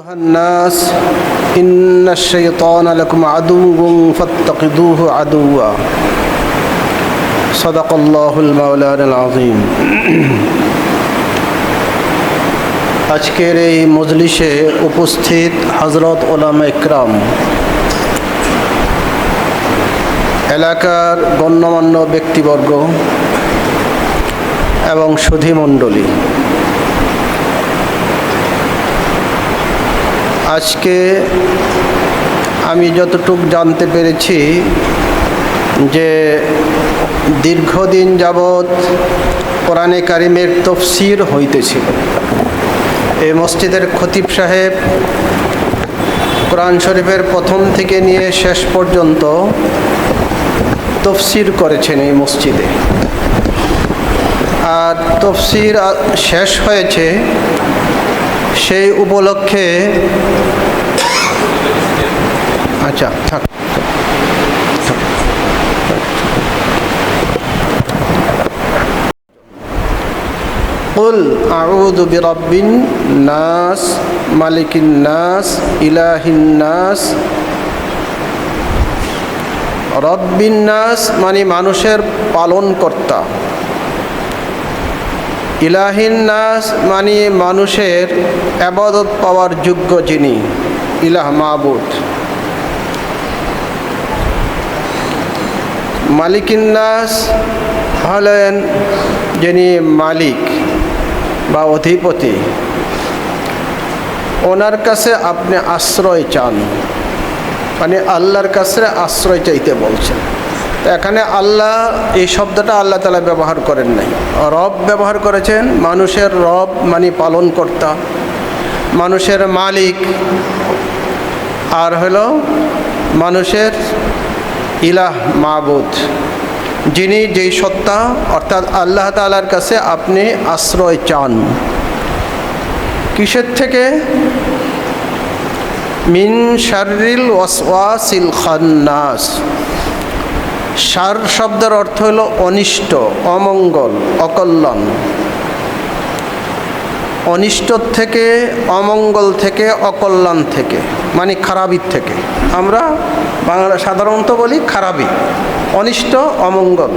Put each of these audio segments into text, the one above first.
أيها الناس إن الشيطان لكم عدو فاتخذوه عدوا صدق الله المولانا العظيم আজকের এই মজলিসে উপস্থিত হজরত ওলামা ইকরাম এলাকার গণ্যমান্য ব্যক্তিবর্গ এবং সুধীমণ্ডলী আজকে আমি যতটুক জানতে পেরেছি যে দীর্ঘদিন যাবৎ কোরআনে কারিমের তফসির হইতেছিল। এই মসজিদের খতিব সাহেব কোরআন শরীফের প্রথম থেকে নিয়ে শেষ পর্যন্ত তফসির করেছেন এই মসজিদে। আর তফসির শেষ হয়েছে সেই উপলক্ষে আচ্ছা থাক قل أعوذ برب الناس ملك الناس إله الناس রব্বিন নাস মানে মানুষের পালন কর্তা ইলাহিন নাস মানে মানুষের আবাদত পাওয়ার যোগ্য যিনি, ইলাহ মাহবুদ মালিকিন নাস হলেন যিনি মালিক বা অধিপতি। ওনার কাছে আপনি আশ্রয় চান মানে আল্লাহর কাছে আশ্রয় চাইতে বলছেন। এখানে আল্লাহ, এই শব্দটা আল্লাহ তালা ব্যবহার করেন নাই। রব ব্যবহার করেছেন, মানুষের রব মানে পালনকর্তা। মানুষের মালিক আর হলো মানুষের ইলাহ, মাবুদ। যিনি যেই সত্তা, অর্থাৎ আল্লাহ তালার কাছে আপনি আশ্রয় চান। কিসের থেকে? মিন শারিল ওয়াসওয়াসিল খান্নাস। সার শব্দের অর্থ হলো অনিষ্ট, অমঙ্গল, অকল্যাণ। অনিষ্ট থেকে, অমঙ্গল থেকে, অকল্যাণ থেকে মানে খারাপির থেকে। আমরা বাংলা সাধারণত বলি খারাপি, অনিষ্ট, অমঙ্গল।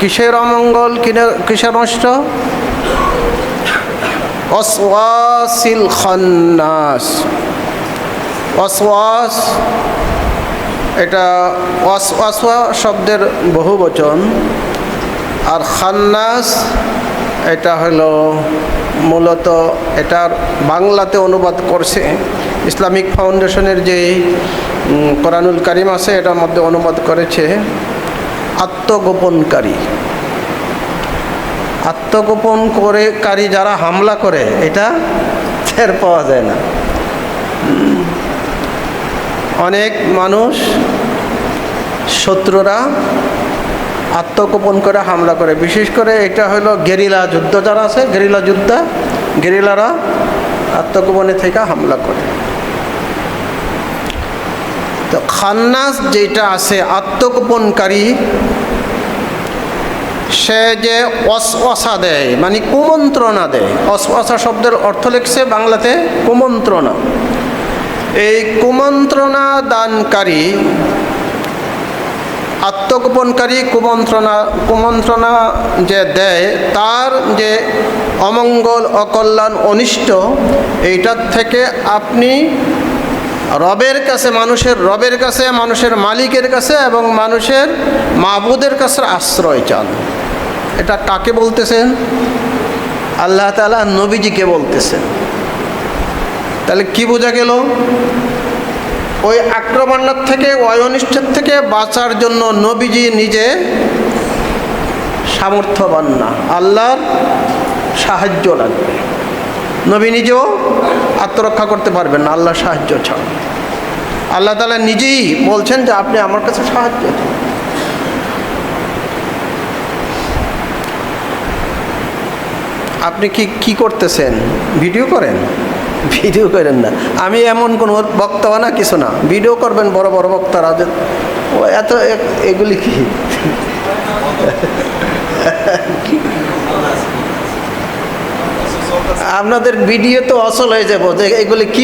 কিসের অমঙ্গল? কিসের নষ্ট? অসওয়াসিল খান্নাস। অসওয়াস এটা ওয়াসওয়া শব্দের বহু বচন। আর খান্নাস, এটা হলো মূলত এটার বাংলাতে অনুবাদ করছে। ইসলামিক ফাউন্ডেশনের যে কোরআনুল কারিম আছে, এটার মধ্যে অনুবাদ করেছে আত্মগোপনকারী। আত্মগোপন করে কারী যারা হামলা করে, এটা টের পাওয়া যায় না। অনেক মানুষ শত্রুরা আত্মগোপন করে হামলা করে। বিশেষ করে এটা হলো গেরিলা যুদ্ধ যারা আছে, গেরিলা যুদ্ধ, গেরিলারা আত্মগোপনে থেকে হামলা করে। তো খান্নাস যেটা আছে, আত্মগোপনকারী, সে যে অসা দেয় মানে কুমন্ত্রণা দেয়। অসা শব্দের অর্থ লিখছে বাংলাতে কুমন্ত্রণা। এই কুমন্ত্রণা দানকারী, আত্মগোপনকারী কুমন্ত্রণা কুমন্ত্রণা যে দেয়, তার যে অমঙ্গল অকল্যাণ অনিষ্ট, এইটার থেকে আপনি রবের কাছে, মানুষের রবের কাছে, মানুষের মালিকের কাছে এবং মানুষের মাহবুদের কাছে আশ্রয় চান। এটা কাকে বলতেছেন? আল্লাহ তালা নবীজিকে বলতেছেন। তাহলে কি বোঝা গেল? ওই আক্রমণের থেকে অনিষ্টের থেকে বাঁচার জন্য নবীজি নিজে সামর্থ্যবান না। আল্লাহর সাহায্য লাগবে। নবী নিজেও আত্মরক্ষা করতে পারবেন না, আল্লাহর সাহায্য ছাড়া। আল্লাহ তালা নিজেই বলছেন যে, আপনি আমার কাছে সাহায্য আপনি কি কি করতেছেন? ভিডিও করেন? ভিডিও করেন না। আমি এমন কোনো বক্তা না, কিছু না। ভিডিও করবেন বড় বড় বক্তারা ও এত এগুলি কি? আপনাদের ভিডিও তো অসল হয়ে যাব, যে এগুলি কি